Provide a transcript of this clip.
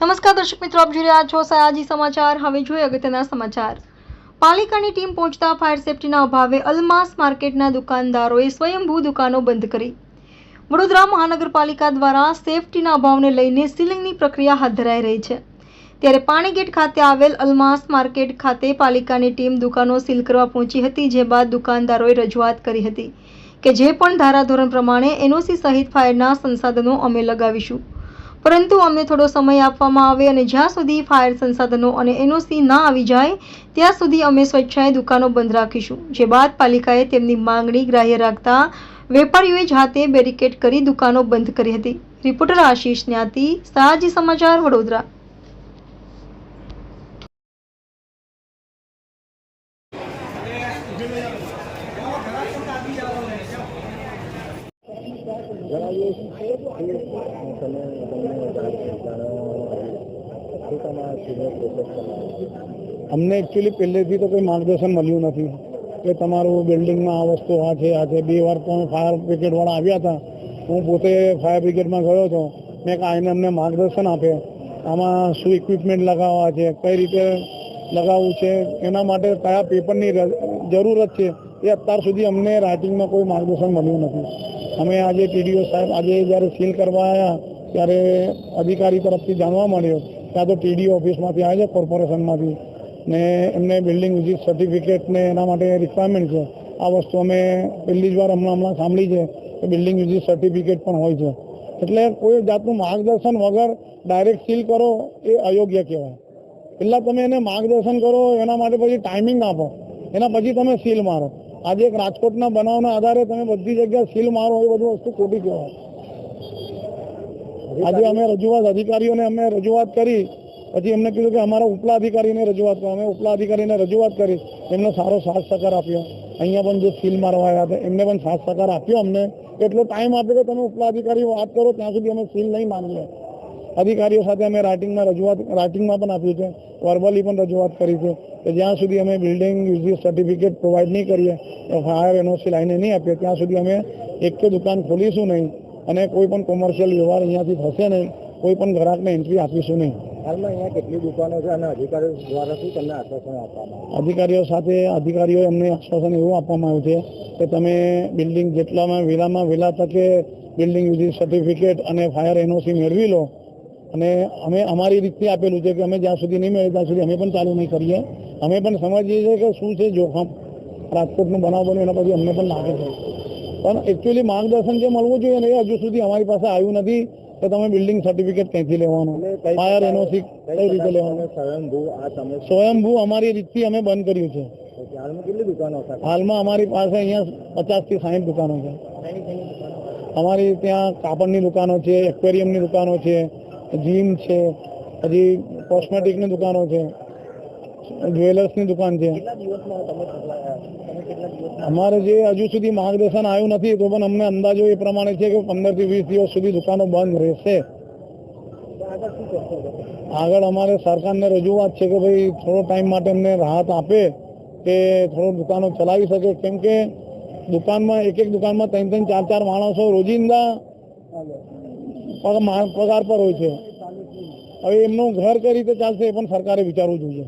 નમસ્કાર દર્શક મિત્રો, આપ જોઈ રહ્યા છો સયાજી સમાચાર. હવે જોઈએ અગત્યના સમાચાર. પાલિકાની ટીમ પહોંચતા ફાયર સેફટીના અભાવે અલમાસ માર્કેટના દુકાનદારોએ સ્વયંભૂ દુકાનો બંધ કરી. વડોદરા મહાનગરપાલિકા દ્વારા સેફટીના અભાવને લઈને સીલિંગની પ્રક્રિયા હાથ ધરાઈ રહી છે. ત્યારે પાણીગેટ ખાતે આવેલ અલમાસ માર્કેટ ખાતે પાલિકાની ટીમ દુકાનો સીલ કરવા પહોંચી હતી, જે બાદ દુકાનદારોએ રજૂઆત કરી હતી કે જે પણ ધારાધોરણ પ્રમાણે એનઓસી સહિત ફાયરના સંસાધનો અમે લગાવીશું. પરંતુ અમને થોડો સમય આપવામાં આવે અને જ્યાં સુધી ફાયર સંસાધનો અને એનઓસી ના આવી જાય, ત્યાં સુધી અમે સ્વેચ્છાએ દુકાનો બંધ રાખીશું. જે બાદ પાલિકાએ તેમની માંગણી ગ્રાહ્ય રાખતા વેપારીઓએ જાતે બેરિકેડ કરી દુકાનો બંધ કરી હતી. રિપોર્ટર આશીષ ન્યાતી સાજી સમાચાર, વડોદરા. અમને એકચ્યુઅલી પહેલેથી તો કોઈ માર્ગદર્શન મળ્યું નથી. કે તમારું બિલ્ડિંગમાં આ વસ્તુ આ છે આ છે. બે વાર પણ ફાયર બ્રિગેડવાળા આવ્યા હતા. હું પોતે ફાયર બ્રિગેડમાં ગયો હતો. મેં આવીને અમને માર્ગદર્શન આપે. આમાં શું ઇક્વિપમેન્ટ લગાવવા છે, કઈ રીતે લગાવવું છે? એના માટે કયા પેપરની જરૂરત છે? એ અત્યાર સુધી અમને રાઇટિંગમાં કોઈ માર્ગદર્શન મળ્યું નથી. અમે આજે ટીડીઓ સાહેબ આજે જ્યારે સીલ કરવા આવ્યા ત્યારે અધિકારી તરફથી જાણવા મળ્યો ત્યાં તો ટીડીઓ ઓફિસમાંથી આવે છે, કોર્પોરેશનમાંથી. ને એમને બિલ્ડિંગ વિઝિટ સર્ટિફિકેટ ને એના માટે રિક્વાયરમેન્ટ છે. આ વસ્તુ અમે પહેલી જ વાર હમણાં હમણાં સાંભળી છે કે બિલ્ડિંગ વિઝિટ સર્ટિફિકેટ પણ હોય છે. એટલે કોઈ જાતનું માર્ગદર્શન વગર ડાયરેક્ટ સીલ કરો એ અયોગ્ય કહેવાય. પહેલાં તમે એને માર્ગદર્શન કરો, એના માટે પછી ટાઈમિંગ આપો. એના પછી તમે સીલ મારો. આજે એક રાજકોટના બનાવના આધારે તમે બધી જગ્યાએ સીલ મારો એ બધું વસ્તુ ખોટી કહેવાય. આજે અમે રજૂઆત અધિકારીઓને અમે રજૂઆત કરી પછી એમને કીધું કે અમારા ઉપલા અધિકારીને રજૂઆત કરો. અમે ઉપલા અધિકારીને રજૂઆત કરી એમને સારો સાથ સહકાર આપ્યો. અહીંયા પણ જે સીલ મારવા આવ્યા હતા એમને પણ સાથ સહકાર આપ્યો અમને. એટલો ટાઈમ આપ્યો કે તમે ઉપલા અધિકારી વાત કરો ત્યાં સુધી અમે સીલ નહીં માનીએ. અધિકારીઓ સાથે અમે રાઇટિંગમાં રજૂઆત રાઇટિંગમાં પણ આપ્યું છે. વર્બલી પણ રજૂઆત કરી છે કે જ્યાં સુધી અમે બિલ્ડિંગ યુઝી સર્ટિફિકેટ પ્રોવાઈડ નહીં કરીએ ફાયર એનઓસી લાઈને નહીં આપીએ. ત્યાં સુધી અમે એક તો દુકાન ખોલીશું નહીં અને કોઈ પણ કોમર્શિયલ વ્યવહાર અહીંયાથી થશે નહીં કોઈ પણ ગ્રાહકને એન્ટ્રી આપીશું નહીં. હાલમાં અહીંયા કેટલી દુકાનો છે અને અધિકારીઓ દ્વારા શું તમને આશ્વાસન આપવામાં અધિકારીઓ સાથે અધિકારીઓ એમને આશ્વાસન એવું આપવામાં આવ્યું છે કે તમે બિલ્ડિંગ જેટલામાં વહેલામાં વહેલા તકે બિલ્ડિંગ યુઝી સર્ટિફિકેટ અને ફાયર એનઓસી મેળવી લો અને અમે અમારી રીતથી આપેલું છે કે અમે જ્યાં સુધી નહીં મળે ત્યાં સુધી અમે પણ ચાલુ નહીં કરીએ. અમે પણ સમજીએ છીએ કે શું છે જોખમ. રાજકોટનું બનાવ બન્યું એના પછી અમને પણ લાગે છે. પણ એકચ્યુઅલી માર્ગદર્શન જે મળવું જોઈએ ને એ હજુ સુધી અમારી પાસે આવ્યું નથી તો તમે બિલ્ડિંગ સર્ટિફિકેટ ક્યાંથી લેવાનું ફાયર એનઓસી કઈ રીતે લેવાનું? સ્વયંભૂ આ સ્વયંભૂ અમારી રીતથી અમે બંધ કર્યું છે. હાલમાં કેટલી દુકાનો હાલમાં અમારી પાસે અહીંયા પચાસથી સાઠ દુકાનો છે? અમારી ત્યાં કાપડની દુકાનો છે એક્વેરિયમની દુકાનો છે જીમ છે હજી કોસ્મેટિકની દુકાનો છે જ્વેલર્સની દુકાન છે. અમારે જે હજુ સુધી માર્ગદર્શન આવ્યું નથી તો પણ અમને અંદાજો એ પ્રમાણે છે કે પંદરથી વીસ દિવસ સુધી દુકાનો બંધ રહેશે. આગળ અમારે સરકારને રજૂઆત છે કે ભાઈ થોડો ટાઈમ માટે અમને રાહત આપે કે થોડો દુકાનો ચલાવી શકે. કેમ કે દુકાનમાં એક એક દુકાનમાં ત્રણ ત્રણ ચાર ચાર માણસો રોજિંદા પગાર પર હોય છે. હવે એમનું ઘર કઈ રીતે ચાલશે એ પણ સરકારે વિચારવું જોઈએ.